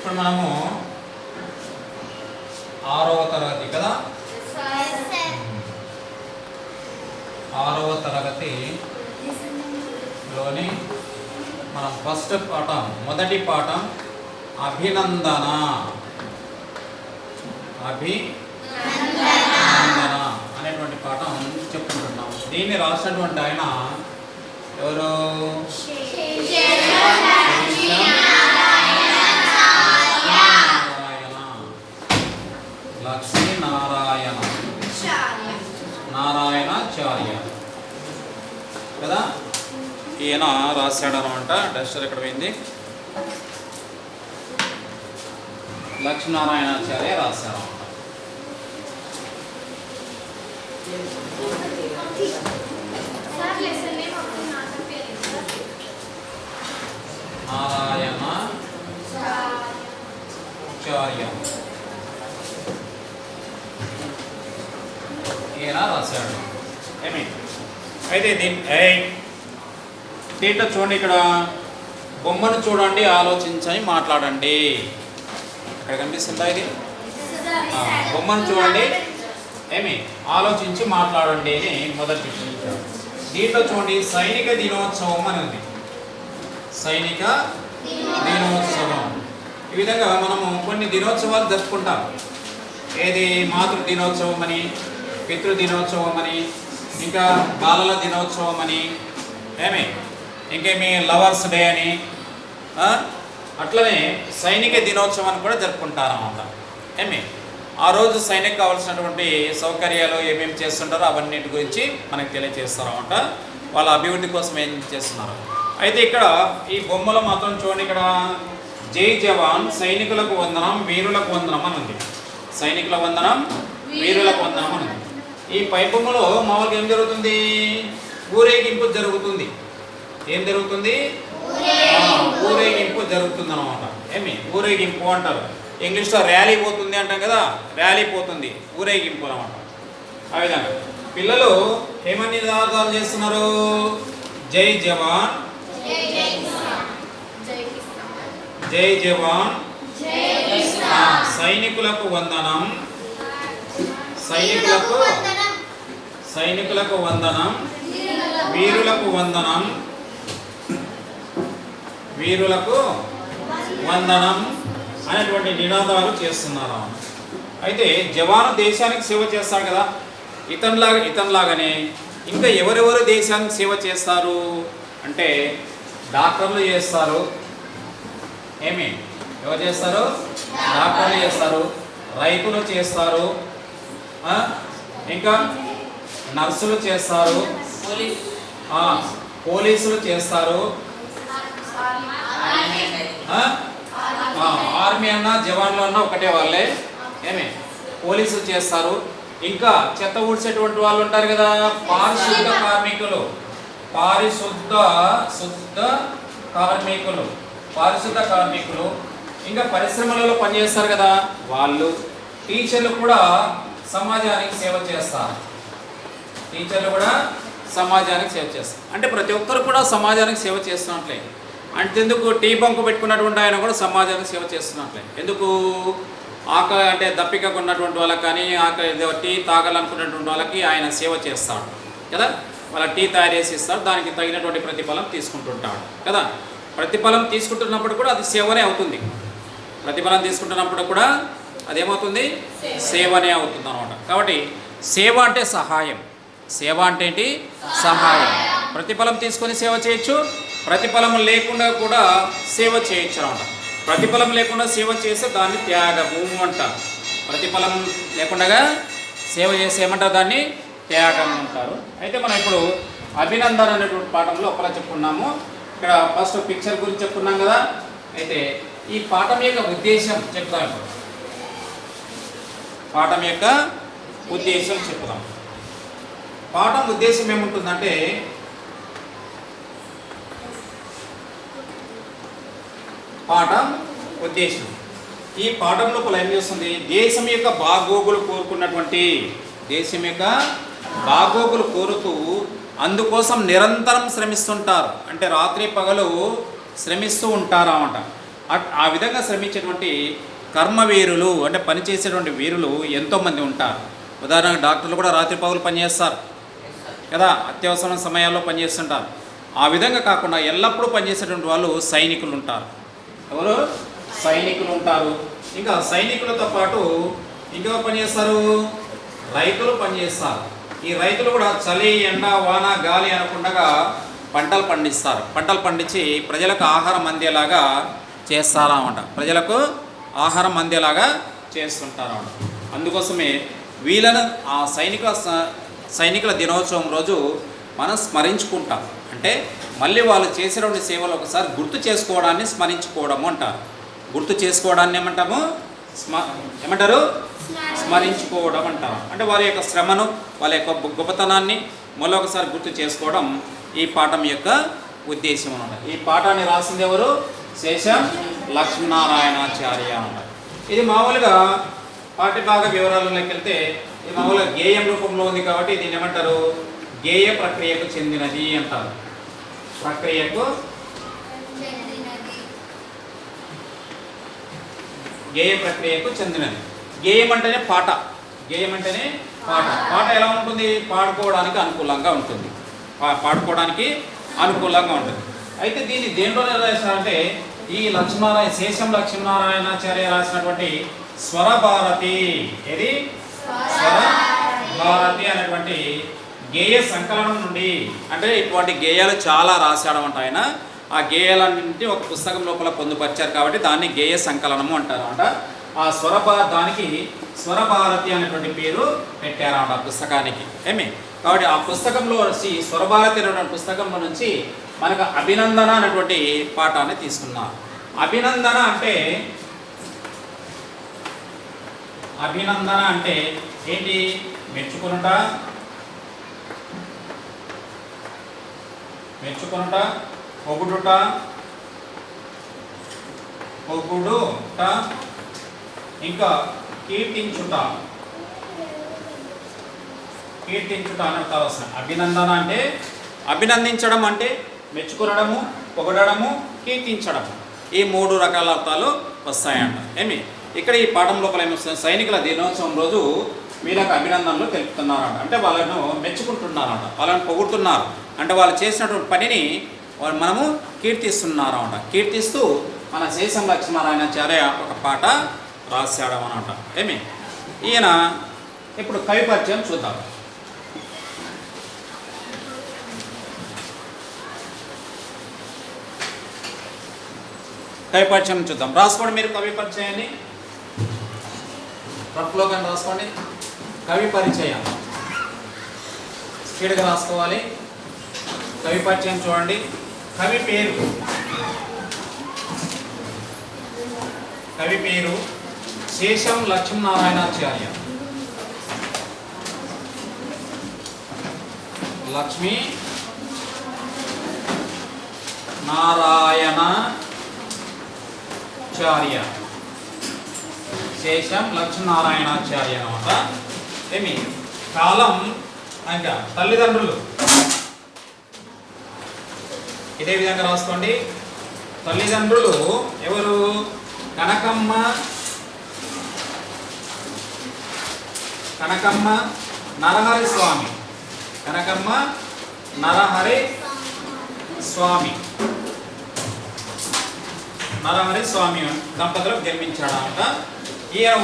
ఇప్పుడు మనము ఆరవ తరగతి కదా? ఆరవ తరగతి లోని మనం ఫస్ట్ పాఠం మొదటి పాఠం అభినందన. అభినందన అనేటువంటి పాఠం చెప్పుకుంటున్నాం దీన్ని రాసినటువంటి ఆయన ఎవరు? కదా? ఈయన రాశాడు అనమాట డస్టర్ ఎక్కడ పోయింది లక్ష్మీనారాయణాచార్య రాశాడు నారాయణ ఆచార్య ఈయన రాశాడు. ఏమి? అయితే దీని దీంట్లో చూడండి ఇక్కడ. బొమ్మను చూడండి ఆలోచించని మాట్లాడండి. ఇక్కడ కనిపిస్తుందా ఇది? బొమ్మను చూడండి. ఏమి? ఆలోచించి మాట్లాడండి అని మొదటి దీంట్లో చూడండి సైనిక దినోత్సవం అని ఉంది. సైనిక దినోత్సవం. ఈ విధంగా మనము కొన్ని దినోత్సవాలు జరుపుకుంటాం. ఏది? మాతృ దినోత్సవం అని పితృ దినోత్సవం అని ఇంకా బాలల దినోత్సవం అని ఏమి ఇంకేమి లవర్స్ డే అని అట్లనే సైనిక దినోత్సవాన్ని కూడా జరుపుకుంటారన్నమాట. ఏమి? ఆ రోజు సైనిక్ కావాల్సినటువంటి సౌకర్యాలు ఏమేమి చేస్తుంటారో అవన్నిటి గురించి మనకు తెలియజేస్తారన్నమాట వాళ్ళ అభివృద్ధి కోసం ఏం చేస్తున్నారు? అయితే ఇక్కడ ఈ బొమ్మలో మాత్రం చూడండి ఇక్కడ. జై జవాన్ సైనికులకు వందనం వీరులకు వందనం అని ఉంది. సైనికుల వందనం వీరులకు వందనం అని ఉంది. ఈ పై బొమ్మలో మామూలుగా ఏం జరుగుతుంది? ఊరేగింపు జరుగుతుంది. ఏం జరుగుతుంది? ఊరేగింపు. జరుగుతుంది అనమాట ఏమి? ఊరేగింపు అంటారు. ఇంగ్లీష్లో ర్యాలీ పోతుంది అంటాం కదా? ర్యాలీ పోతుంది. ఊరేగింపు అనమాట ఆ విధంగా. పిల్లలు ఏమని నినాదాలు చేస్తున్నారు? జై జవాన్. జై జవాన్. సైనికులకు వందనం. సైనికులకు సైనికులకు వందనం. వీరులకు వందనం. వీరులకు వందనం అనేటువంటి నినాదాలు చేస్తున్నారు అయితే జవాను దేశానికి సేవ చేస్తారు కదా. ఇతనిలాగా ఇతనిలాగానే ఇంకా ఎవరెవరు దేశానికి సేవ చేస్తారు? అంటే డాక్టర్లు చేస్తారు. ఏమి? ఎవరు చేస్తారు? డాక్టర్లు చేస్తారు. రైతులు చేస్తారు. ఇంకా నర్సులు చేస్తారు. పోలీసులు చేస్తారు. ఆర్మీ అన్నా జవాన్లు అన్నా ఒకటే వాళ్ళే. ఏమి? పోలీసులు చేస్తారు. ఇంకా చెత్త ఊడ్చేటువంటి వాళ్ళు ఉంటారు కదా పారిశుద్ధ కార్మికులు. పారిశుద్ధ శుద్ధ కార్మికులు. పారిశుద్ధ కార్మికులు. ఇంకా పరిశ్రమలలో పనిచేస్తారు కదా వాళ్ళు. టీచర్లు కూడా సమాజానికి సేవ చేస్తారు. టీచర్లు కూడా సమాజానికి సేవ చేస్తారు. అంటే ప్రతి ఒక్కరు కూడా సమాజానికి సేవ చేస్తున్నట్లే. అంతెందుకు టీ బంకు పెట్టుకున్నటువంటి ఆయన కూడా సమాజానికి సేవ చేస్తున్నట్లే. ఎందుకు? ఆక అంటే దప్పికకు ఉన్నటువంటి వాళ్ళకి కానీ ఆక ఏదో టీ తాగాలనుకున్నటువంటి వాళ్ళకి ఆయన సేవ చేస్తాడు. కదా? వాళ్ళ టీ తయారు చేసి ఇస్తాడు. దానికి తగినటువంటి ప్రతిఫలం తీసుకుంటుంటాడు. కదా? ప్రతిఫలం తీసుకుంటున్నప్పుడు కూడా అది సేవనే అవుతుంది. ప్రతిఫలం తీసుకుంటున్నప్పుడు కూడా అదేమవుతుంది? సేవనే అవుతుంది అనమాట కాబట్టి సేవ అంటే సహాయం. సేవ అంటే ఏంటి? సహాయం. ప్రతిఫలం తీసుకొని సేవ చేయొచ్చు. ప్రతిఫలం లేకుండా కూడా సేవ చేయొచ్చు అనమాట ప్రతిఫలం లేకుండా సేవ చేస్తే దాన్ని త్యాగము అంటారు ప్రతిఫలం లేకుండా సేవ చేసి ఏమంటారు దాన్ని? త్యాగం అంటారు. అయితే మనం ఇప్పుడు అభినందన అనేటువంటి పాఠంలో ఒకలా చెప్పుకున్నాము. ఇక్కడ ఫస్ట్ పిక్చర్ గురించి చెప్పుకున్నాం కదా. అయితే ఈ పాఠం యొక్క ఉద్దేశం చెప్తాను. ఇప్పుడు పాఠం యొక్క ఉద్దేశం చెప్పుదాం. పాఠం ఉద్దేశం ఏముంటుందంటే పాఠం ఉద్దేశం. ఈ పాఠం లోపల ఏం చేస్తుంది? దేశం యొక్క బాగోగులు కోరుకున్నటువంటి దేశం యొక్క బాగోగులు కోరుతూ అందుకోసం నిరంతరం శ్రమిస్తుంటారు. అంటే రాత్రి పగలు శ్రమిస్తూ ఉంటారు అన్నమాట. అట్- ఆ విధంగా శ్రమించేటువంటి కర్మవీరులు అంటే పనిచేసేటువంటి వీరులు ఎంతోమంది ఉంటారు. ఉదాహరణకు డాక్టర్లు కూడా రాత్రి పగులు పనిచేస్తారు కదా? అత్యవసర సమయాల్లో పనిచేస్తుంటారు ఆ విధంగా కాకుండా ఎల్లప్పుడూ పనిచేసేటువంటి వాళ్ళు సైనికులు ఉంటారు. ఎవరు? సైనికులు ఉంటారు. ఇంకా సైనికులతో పాటు ఇంకెవరు పనిచేస్తారు రైతులు పనిచేస్తారు ఈ రైతులు కూడా చలి ఎండ వాన గాలి అనకుండా పంటలు పండిస్తారు. పంటలు పండించి ప్రజలకు ఆహారం అందేలాగా చేస్తారన్నమాట. ప్రజలకు ఆహారం అందేలాగా చేస్తుంటారన్నమాట అందుకోసమే వీళ్ళను ఆ సైనికుల స- సైనికుల దినోత్సవం రోజు మనం స్మరించుకుంటాం. అంటే మళ్ళీ వాళ్ళు చేసేటువంటి సేవలు ఒకసారి గుర్తు చేసుకోవడాన్ని స్మరించుకోవడము అంటారు. గుర్తు చేసుకోవడాన్ని ఏమంటాము? స్మ ఏమంటారు? స్మరించుకోవడం అంటారు. అంటే వారి యొక్క శ్రమను వాళ్ళ యొక్క గొప్పతనాన్ని మరొకసారి గుర్తు చేసుకోవడం ఈ పాఠం యొక్క ఉద్దేశం అన్నమాట. ఈ పాఠాన్ని రాసింది ఎవరు? శేషం లక్ష్మీనారాయణాచార్య అంటారు. ఇది మామూలుగా పాఠ్యభాగ వివరాలలోకి వెళ్తే ఇది మామూలుగా గేయం రూపంలో ఉంది కాబట్టి దీన్ని ఏమంటారు? గేయ ప్రక్రియకు చెందినది అంటారు. ప్రక్రియకు గేయ ప్రక్రియకు చెందినది. గేయం అంటేనే పాట. గేయం అంటేనే పాట. పాట ఎలా ఉంటుంది? పాడుకోవడానికి అనుకూలంగా ఉంటుంది. పా- పాడుకోవడానికి అనుకూలంగా ఉంటుంది. అయితే దీన్ని దేంట్లో రాశారంటే ఈ లక్ష్మీనారాయణ శేషం లక్ష్మీనారాయణాచార్య రాసినటువంటి స్వరభారతి. ఏది? స్వర భారతి అనేటువంటి గేయ సంకలనం నుండి. అంటే ఇటువంటి గేయాలు చాలా రాశాడమంట ఆయన. ఆ గేయాలన్నింటి ఒక పుస్తకం లోపల పొందుపరిచారు కాబట్టి దాన్ని గేయ సంకలనము అంటారు అంట ఆ స్వరభా దానికి స్వరభారతి అనేటువంటి పేరు పెట్టారన్నమాట ఆ పుస్తకానికి. ఏమి? కాబట్టి ఆ పుస్తకంలో వచ్చి స్వరభారతి అనేటువంటి పుస్తకంలో నుంచి మనకు అభినందన అనేటువంటి పాఠాన్ని తీసుకున్నాం అభినందన అంటే అభినందన అంటే ఏంటి? మెచ్చుకునుట మెచ్చుకునుట పొగుడుట పొగుడుట ఇంకా కీర్తించుట. కీర్తించుట అనే కావాల్సిన అవసరం. అభినందన అంటే అభినందించడం అంటే మెచ్చుకునడము పొగడము కీర్తించడము. ఈ మూడు రకాల అర్థాలు వస్తాయంట. ఏమి? ఇక్కడ ఈ పాఠం లోపల ఏమొస్తుంది సైనికుల దినోత్సవం రోజు వీళ్ళకి అభినందనలు తెలుపుతున్నారంట. అంటే వాళ్ళను మెచ్చుకుంటున్నారంట. వాళ్ళని పొగుడుతున్నారు. అంటే వాళ్ళు చేసినటువంటి పనిని వాళ్ళు మనము కీర్తిస్తున్నారు కీర్తిస్తూ మన శేషం లక్ష్మీనారాయణాచార్య ఒక పాట రాశాడు అనమాట ఏమి? ఈయన ఇప్పుడు కవి పరిచయం చూద్దాం. కవి పరిచయం చూద్దాం. రాసుకోండి మీరు కవి పరిచయాన్ని. రఫ్లో కానీ రాసుకోండి. కవి పరిచయం. స్పీడ్గా రాసుకోవాలి. కవి పరిచయం చూడండి. కవి పేరు. కవి పేరు శేషం లక్ష్మీనారాయణాచార్య. లక్ష్మీ నారాయణ లక్ష్మణాచార్య శేషం లక్ష్మీనారాయణాచార్య అనమాట. ఏమి? కాలం ఇంకా తల్లిదండ్రులు. ఇదే విధంగా రాసుకోండి. తల్లిదండ్రులు ఎవరు? కనకమ్మ. కనకమ్మ నరహరి స్వామి కనకమ్మ నరహరి స్వామి నరహరి స్వామి దంపతులకు జన్మించాడంట. ఈయన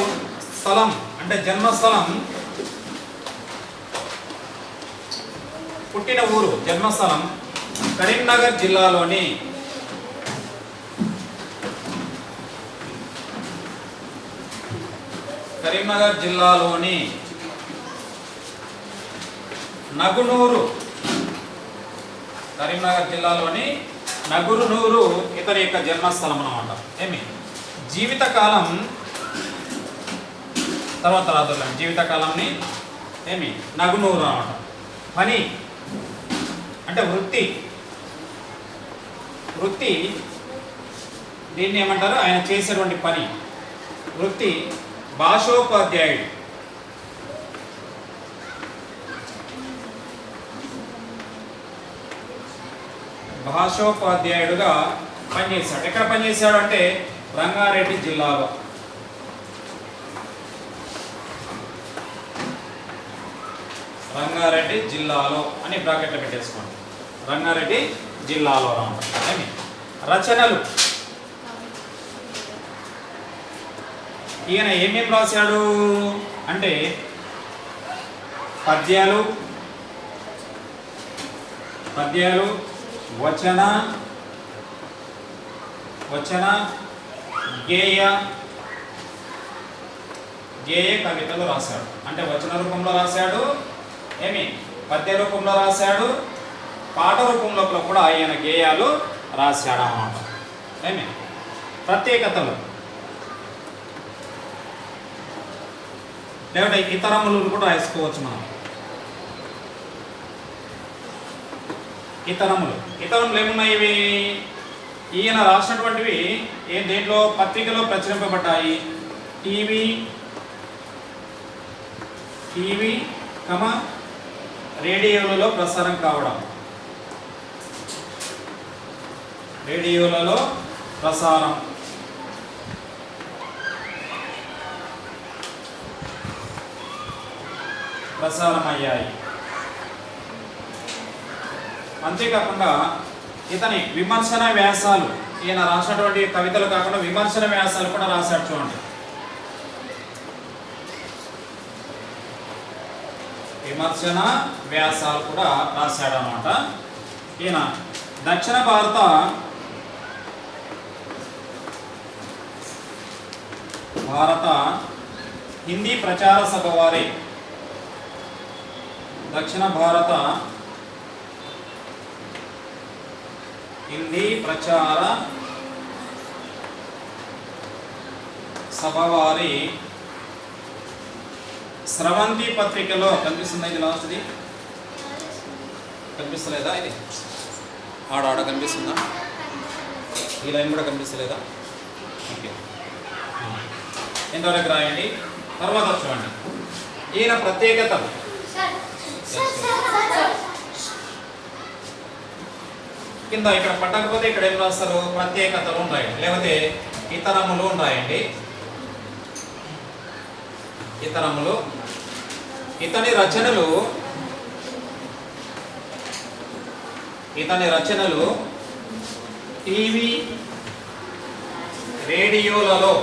స్థలం అంటే జన్మస్థలం పుట్టిన ఊరు జన్మస్థలం కరీంనగర్ జిల్లాలోని కరీంనగర్ జిల్లాలోని నగునూరు కరీంనగర్ జిల్లాలోని నగురునూరు ఇతని యొక్క జన్మస్థలం అనమాట ఏమి? జీవితకాలం తర్వాత రాదులేండి జీవితకాలంని ఏమి? నగునూరు అనమాట పని అంటే వృత్తి. వృత్తి దీన్ని ఏమంటారు? ఆయన చేసేటువంటి పని. వృత్తి భాషోపాధ్యాయుడు. భాషోపాధ్యాయుడుగా పనిచేశాడు. ఎక్కడ పనిచేశాడు అంటే రంగారెడ్డి జిల్లాలో. రంగారెడ్డి జిల్లాలో అని బ్రాకెట్లు పెట్టేసుకోండి. రంగారెడ్డి జిల్లాలో రావడం రచనలు. ఈయన ఏమేం రాశాడు? అంటే పద్యాలు పద్యాలు వచన వచన గేయ గేయ కవితలు రాశాడు. అంటే వచన రూపంలో రాశాడు ఏమి? పద్య రూపంలో రాశాడు పాట రూపంలో కూడా ఆయన గేయాలు రాశాడు అన్నమాట. ఏమి? ప్రత్యేకతలు. లేకుంటే ఇతరములు కూడా రాసుకోవచ్చు మనం. ఇతరములు. ఇతరములు ఏమున్నాయి ఇవి? ఈయన రాసినటువంటివి ఏ దేంట్లో? పత్రికలో ప్రచురింపబడ్డాయి. టీవీ టీవీ కమ రేడియోలలో ప్రసారం కావడం. రేడియోలలో ప్రసారం. ప్రసారం అయ్యాయి అంతేకాకుండా ఇతని విమర్శన వ్యాసాలు ఈయన రాసినటువంటి కవితలు కాకుండా విమర్శన వ్యాసాలు కూడా రాశాడు చూడండి. విమర్శన వ్యాసాలు కూడా రాశాడు అనమాట ఈయన దక్షిణ భారత భారత హిందీ ప్రచార సభ వారి దక్షిణ భారత హిందీ ప్రచార సభ వారి స్రవంతి పత్రికలో కనిపిస్తుందా ఇది లాస్ట్ది కనిపిస్తలేదా ఇది? ఆడ ఆడ కనిపిస్తుందా? ఈ లైన్ కూడా కనిపిస్తలేదా? ఓకే. ఎంతవరకు రాయండి. తర్వాత చూడండి. ఈయన ప్రత్యేకతలు కింద ఇక్కడ పట్టకపోతే ఇక్కడ ఏం రాస్తారు? ప్రత్యేకతలు ఉన్నాయి లేకపోతే ఇతరములు ఉన్నాయండి ఇతరములు. ఇతని రచనలు ఇతని రచనలు టీవీ రేడియోలలో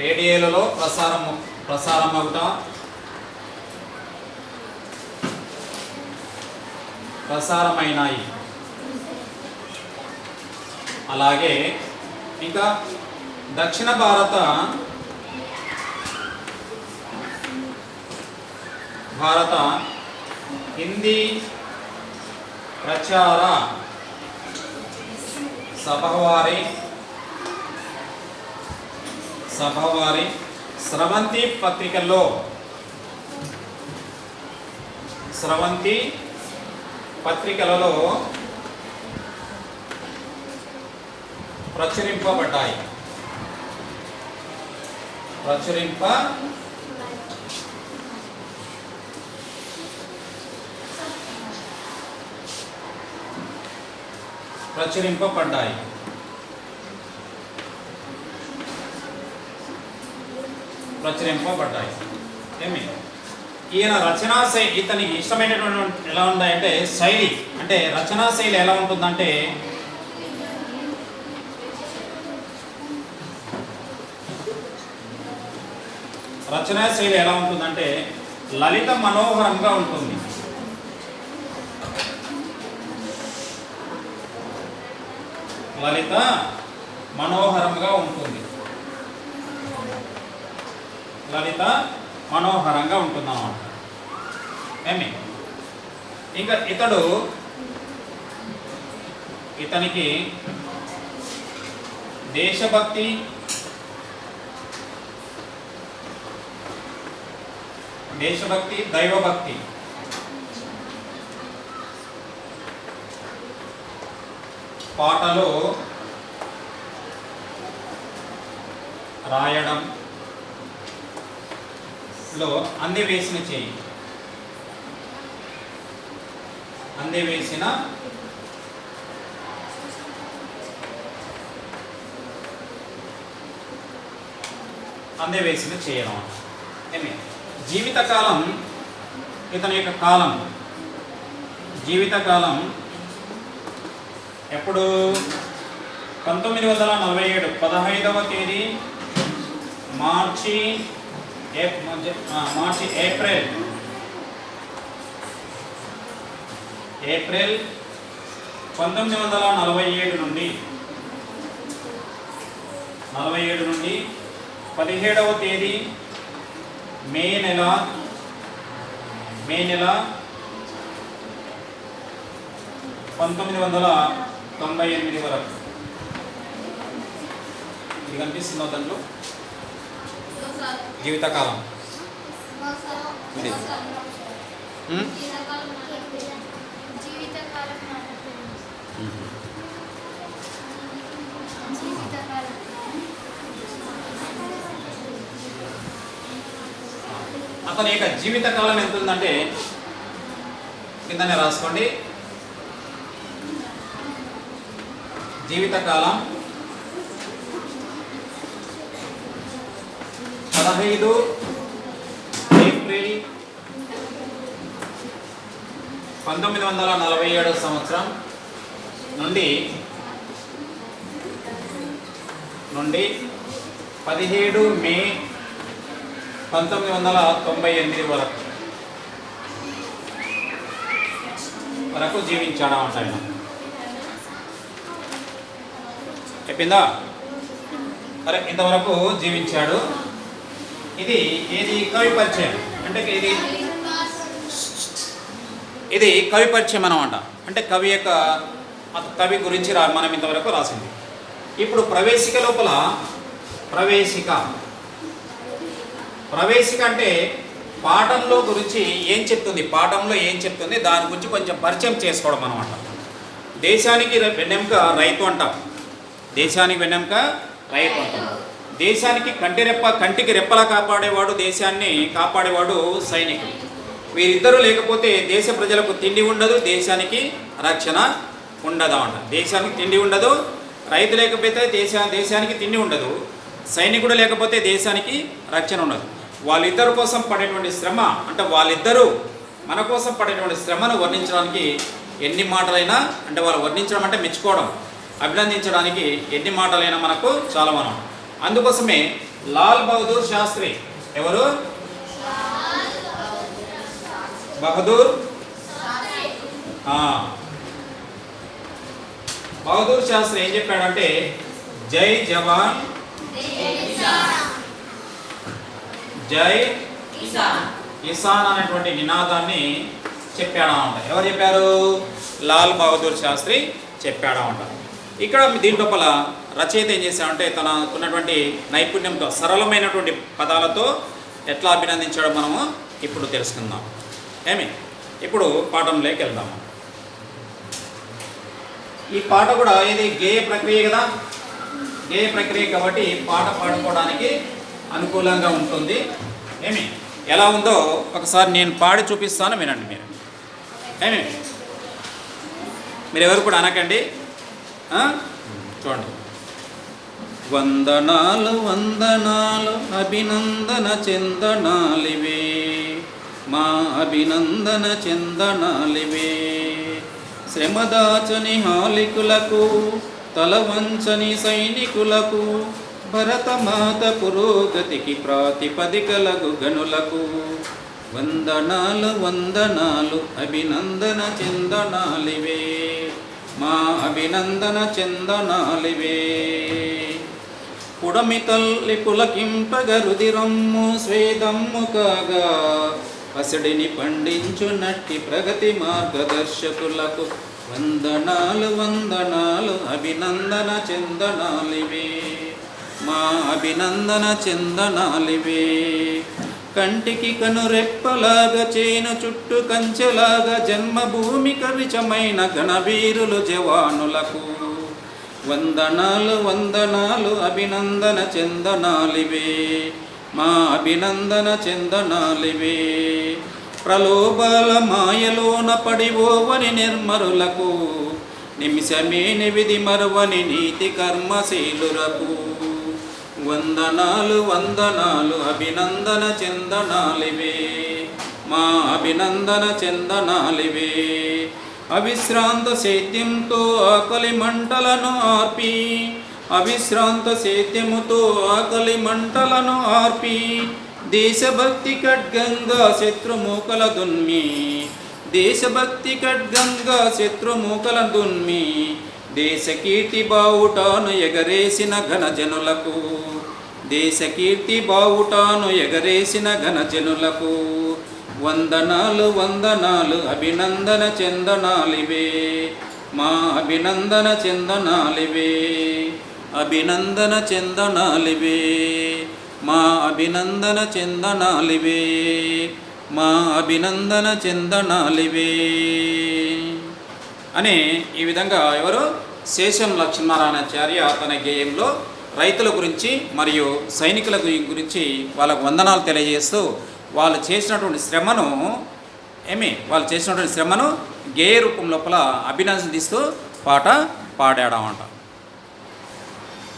రేడియోలలో ప్రసారం ప్రసారం అవుతా ప్రసారమైనాయి. అలాగే ఇంకా దక్షిణ భారత భారత హిందీ ప్రచార సభవారి సభవారి స్రవంతి పత్రికల్లో. స్రవంతి పత్రికలలో ప్రచురింపబడ్డాయి. ప్రచురింప ప్రచురింపబడ్డాయి. ప్రచురింపబడ్డాయి. ఏమి? ఈయన రచనా శైలి ఇతనికి ఇష్టమైనటువంటి ఎలా ఉందంటే శైలి. అంటే రచనా శైలి ఎలా ఉంటుందంటే రచనా శైలి ఎలా ఉంటుందంటే లలిత మనోహరంగా ఉంటుంది. లలిత మనోహరంగా ఉంటుంది. లలిత మనోహరంగా ఉంటుందన్నమాట. ఏమి? ఇంకా ఇతడు ఇతనికి దేశభక్తి దేశభక్తి దైవభక్తి. పాటలు రాయడం లో అందే వేసిన చేయి. అందే వేసిన అందే వేసిన చేయడం ఏమి? జీవితకాలం ఇతని యొక్క కాలం. జీవితకాలం ఎప్పుడు? పంతొమ్మిది వందల నలభై ఏడు పదహైదవ తేదీ మార్చి మార్చి ఏప్రిల్ ఏప్రిల్ పంతొమ్మిది వందల నలభై ఏడు నుండి నలభై ఏడు నుండి పదిహేడవ తేదీ మే నెల మే నెల పంతొమ్మిది వందల తొంభై ఎనిమిది వరకు. ఇది కనిపిస్తుందో దాంట్లో? జీవితకాలం. ఇది. జీవితకాలం జీవితకాలం అతని యొక్క జీవితకాలం ఎంత ఉందంటే కిందనే రాసుకోండి. జీవితకాలం పదహైదు. ఏప్రిల్ పంతొమ్మిది వందల నలభై ఏడు సంవత్సరం నుండి నుండి పదిహేడు మే పంతొమ్మిది వందల తొంభై ఎనిమిది వరకు వరకు జీవించాడు అంట ఆయన. చెప్పిందా? సరే ఇంతవరకు జీవించాడు. ఇది ఏది కవి పరిచయం? అంటే ఇది ఇది కవి పరిచయం అనమాట అంటే కవి యొక్క కవి గురించి రా మనం ఇంతవరకు రాసింది. ఇప్పుడు ప్రవేశిక లోపల ప్రవేశిక. ప్రవేశిక అంటే పాఠంలో గురించి ఏం చెప్తుంది? పాఠంలో ఏం చెప్తుంది? దాని గురించి కొంచెం పరిచయం చేసుకోవడం అనమాట దేశానికి వెన్నెంక రైతు అంటాం. దేశానికి వెన్నెంక రైతు అంటాం. దేశానికి కంటి రెప్ప కంటికి రెప్పలా కాపాడేవాడు దేశాన్ని కాపాడేవాడు సైనికుడు. వీరిద్దరూ లేకపోతే దేశ ప్రజలకు తిండి ఉండదు దేశానికి రక్షణ ఉండదు అంట. దేశానికి తిండి ఉండదు రైతు లేకపోతే దేశ దేశానికి తిండి ఉండదు సైనికుడు లేకపోతే దేశానికి రక్షణ ఉండదు. వాళ్ళిద్దరి కోసం పడేటువంటి శ్రమ అంటే వాళ్ళిద్దరూ మన కోసం పడేటువంటి శ్రమను వర్ణించడానికి ఎన్ని మాటలైనా అంటే వాళ్ళు వర్ణించడం అంటే మెచ్చుకోవడం అభినందించడానికి ఎన్ని మాటలైనా మనకు చాలా మనం అందుకోసమే లాల్ బహదూర్ శాస్త్రి. ఎవరు? బహదూర్? బహదూర్ శాస్త్రి ఏం చెప్పాడంటే జై జవాన్. జై కిసాన్ అనేటువంటి నినాదాన్ని చెప్పాడనమాట. ఎవరు చెప్పారు? లాల్ బహదూర్ శాస్త్రి చెప్పాడనమాట. ఇక్కడ దీని లోపల రచయిత ఏం చేశాడంటే తనకున్నటువంటి నైపుణ్యంతో సరళమైనటువంటి పదాలతో ఎట్లా అభినందించాడో మనము ఇప్పుడు తెలుసుకుందాం. ఏమి? ఇప్పుడు పాఠంలోకి వెళ్దాము. ఈ పాట కూడా ఇది గేయ ప్రక్రియ కదా? గేయ ప్రక్రియ కాబట్టి పాట పాడుకోవడానికి అనుకూలంగా ఉంటుంది. ఏమి? ఎలా ఉందో ఒకసారి నేను పాడి చూపిస్తాను వినండి మీరు. ఏమి? మీరు ఎవరు కూడా అనకండి. చూడండి. వందనాలు వందనాలు అభినందన చెందనాలివే. మా అభినందన చెందనాలివే. శ్రమదాచని హాలికులకు తలవంచని సైనికులకు భరతమాత పురోగతికి ప్రాతిపదికలకు గనులకు. వందనాలు వందనాలు అభినందన చెందనాలివే. మా అభినందన చెందనాలివే. పుడమి తల్లి పులకింపగరుదిరమ్ము స్వేదమ్ము కాగా పసిడిని పండించునట్టి ప్రగతి మార్గదర్శకులకు వందనాలు వందనాలు అభినందన చెందనాలివే. మా అభినందన చెందనాలివే. కంటికి కనురెప్పలాగా చేను చుట్టూ కంచెలాగా జన్మభూమి కవిచమైన గణవీరులు జవానులకు వందనాలు వందనాలు అభినందన చెందనాలివే. మా అభినందన చెందనాలివే. ప్రలోభాల మాయలోన పడివోవని నిర్మరులకు నిమిషమే నివిధి మరువని నీతి కర్మశీలురకు వందనాలు వందనాలు అభినందన చందనాలివే. మా అభినందన చందనాలివే. అవిశ్రాంత సేద్యంతో ఆకలి మంటలను ఆర్పి. అవిశ్రాంత సేద్యముతో ఆకలి మంటలను ఆర్పి. దేశభక్తి ఖడ్గంగా శత్రుమూకల దున్మి దేశభక్తి ఖడ్గంగా శత్రుమూకల దున్మి దేశకీర్తి బావుటాను ఎగరేసిన ఘనజనులకు. దేశకీర్తి బావుటాను ఎగరేసిన ఘనజనులకు. వందనాలు వందనాలు అభినందన చందనాలివే. మా అభినందన చందనాలివే. అభినందన చందనాలివే. మా అభినందన చందనాలివే. మా అభినందన చందనాలివే. అని ఈ విధంగా ఎవరు? శేషం లక్ష్మీనారాయణాచార్య తన గేయంలో రైతుల గురించి మరియు సైనికుల గురించి వాళ్ళకు వందనాలు తెలియజేస్తూ వాళ్ళు చేసినటువంటి శ్రమను ఏమి? వాళ్ళు చేసినటువంటి శ్రమను గేయ రూపం లోపల అభినందిస్తూ పాట పాడాడమంట